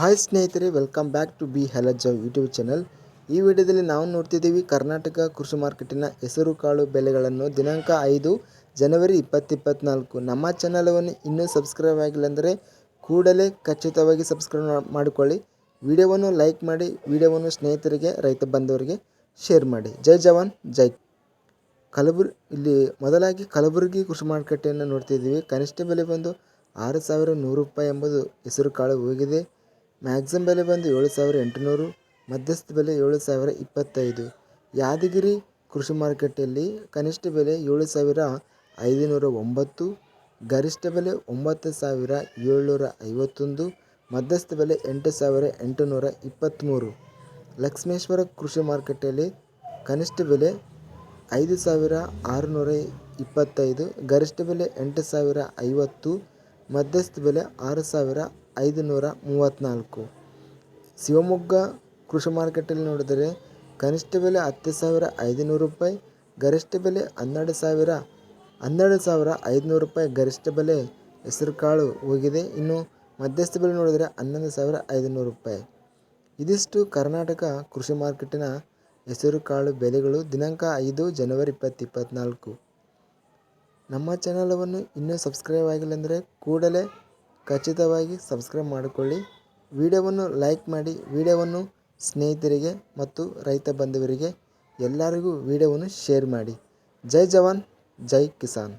Hi ಸ್ನೇಹಿತರೆ welcome back to B ಹೆಲಜ್ YouTube channel ಈ ವಿಡಿಯೋದಲ್ಲಿ ನಾವು ನೋಡ್ತಿದ್ದೀವಿ ಕರ್ನಾಟಕ ಕೃಷಿ ಮಾರ್ಕೆಟಿನ ಹೆಸರು ಕಾಳು ಬೆಲೆಗಳನ್ನು ದಿನಾಂಕ ಐದು ಜನವರಿ ಇಪ್ಪತ್ತಿಪ್ಪತ್ನಾಲ್ಕು. ನಮ್ಮ ಚಾನಲನ್ನು ಇನ್ನೂ ಸಬ್ಸ್ಕ್ರೈಬ್ ಆಗಿಲ್ಲ ಅಂದರೆ ಕೂಡಲೇ ಖಚಿತವಾಗಿ ಸಬ್ಸ್ಕ್ರೈಬ್ ಮಾಡಿಕೊಳ್ಳಿ. ವಿಡಿಯೋವನ್ನು ಲೈಕ್ ಮಾಡಿ, ವಿಡಿಯೋವನ್ನು ಸ್ನೇಹಿತರಿಗೆ, ರೈತ ಬಂಧುವರಿಗೆ ಶೇರ್ ಮಾಡಿ. ಜೈ ಜವಾನ್, ಜೈ ಕಲಬುರ್. ಇಲ್ಲಿ ಮೊದಲಾಗಿ ಕಲಬುರಗಿ ಕೃಷಿ ಮಾರುಕಟ್ಟೆಯನ್ನು ನೋಡ್ತಿದ್ದೀವಿ. ಕನಿಷ್ಠ ಬೆಲೆ ಬಂದು ಆರು ಸಾವಿರ ನೂರು ರೂಪಾಯಿ ಎಂಬುದು ಹೆಸರು ಕಾಳು ಹೋಗಿದೆ. ಮ್ಯಾಕ್ಸಿಮಮ್ ಬೆಲೆ ಬಂದು ಏಳು ಸಾವಿರ ಎಂಟುನೂರು, ಮಧ್ಯಸ್ಥ ಬೆಲೆ ಏಳು ಸಾವಿರ ಇಪ್ಪತ್ತೈದು. ಯಾದಗಿರಿ ಕೃಷಿ ಮಾರುಕಟ್ಟೆಯಲ್ಲಿ ಕನಿಷ್ಠ ಬೆಲೆ ಏಳು ಸಾವಿರ ಐದುನೂರ ಒಂಬತ್ತು, ಗರಿಷ್ಠ ಬೆಲೆ ಒಂಬತ್ತು ಸಾವಿರ ಏಳ್ನೂರ ಐವತ್ತೊಂದು, ಮಧ್ಯಸ್ಥ ಬೆಲೆ ಎಂಟು ಸಾವಿರ ಎಂಟುನೂರ ಇಪ್ಪತ್ತ್ಮೂರು. ಲಕ್ಷ್ಮೇಶ್ವರ ಕೃಷಿ ಮಾರುಕಟ್ಟೆಯಲ್ಲಿ ಕನಿಷ್ಠ ಬೆಲೆ ಐದು ಸಾವಿರ ಆರುನೂರ ಇಪ್ಪತ್ತೈದು, ಗರಿಷ್ಠ ಬೆಲೆ ಎಂಟು ಸಾವಿರ ಐವತ್ತು, ಮಧ್ಯಸ್ಥ ಬೆಲೆ ಆರು ಸಾವಿರ ಐದುನೂರ ಮೂವತ್ತ್ನಾಲ್ಕು. ಶಿವಮೊಗ್ಗ ಕೃಷಿ ಮಾರುಕಟ್ಟೆಯಲ್ಲಿ ನೋಡಿದರೆ ಕನಿಷ್ಠ ಬೆಲೆ ಹತ್ತು ಸಾವಿರ ಐದುನೂರು ರೂಪಾಯಿ, ಗರಿಷ್ಠ ಬೆಲೆ ಹನ್ನೆರಡು ಸಾವಿರ ಹನ್ನೆರಡು ಸಾವಿರ ಐದುನೂರು ರೂಪಾಯಿ ಗರಿಷ್ಠ ಬೆಲೆ ಹೆಸರುಕಾಳು ಹೋಗಿದೆ. ಇನ್ನು ಮಧ್ಯಸ್ಥ ಬೆಲೆ ನೋಡಿದರೆ ಹನ್ನೊಂದು ಸಾವಿರ ಐದುನೂರು ರೂಪಾಯಿ. ಇದಿಷ್ಟು ಕರ್ನಾಟಕ ಕೃಷಿ ಮಾರ್ಕೆಟಿನ ಹೆಸರುಕಾಳು ಬೆಲೆಗಳು ದಿನಾಂಕ ಐದು ಜನವರಿ ಇಪ್ಪತ್ತು ಇಪ್ಪತ್ತ್ನಾಲ್ಕು. ನಮ್ಮ ಚಾನಲವನ್ನು ಇನ್ನೂ ಸಬ್ಸ್ಕ್ರೈಬ್ ಆಗಿಲ್ಲ ಅಂದರೆ ಕೂಡಲೇ ಖಚಿತವಾಗಿ ಸಬ್ಸ್ಕ್ರೈಬ್ ಮಾಡಿಕೊಳ್ಳಿ. ವಿಡಿಯೋವನ್ನು ಲೈಕ್ ಮಾಡಿ, ವಿಡಿಯೋವನ್ನು ಸ್ನೇಹಿತರಿಗೆ ಮತ್ತು ರೈತ ಬಂಧುವರಿಗೆ ಎಲ್ಲರಿಗೂ ವಿಡಿಯೋವನ್ನು ಶೇರ್ ಮಾಡಿ. ಜೈ ಜವಾನ್, ಜೈ ಕಿಸಾನ್.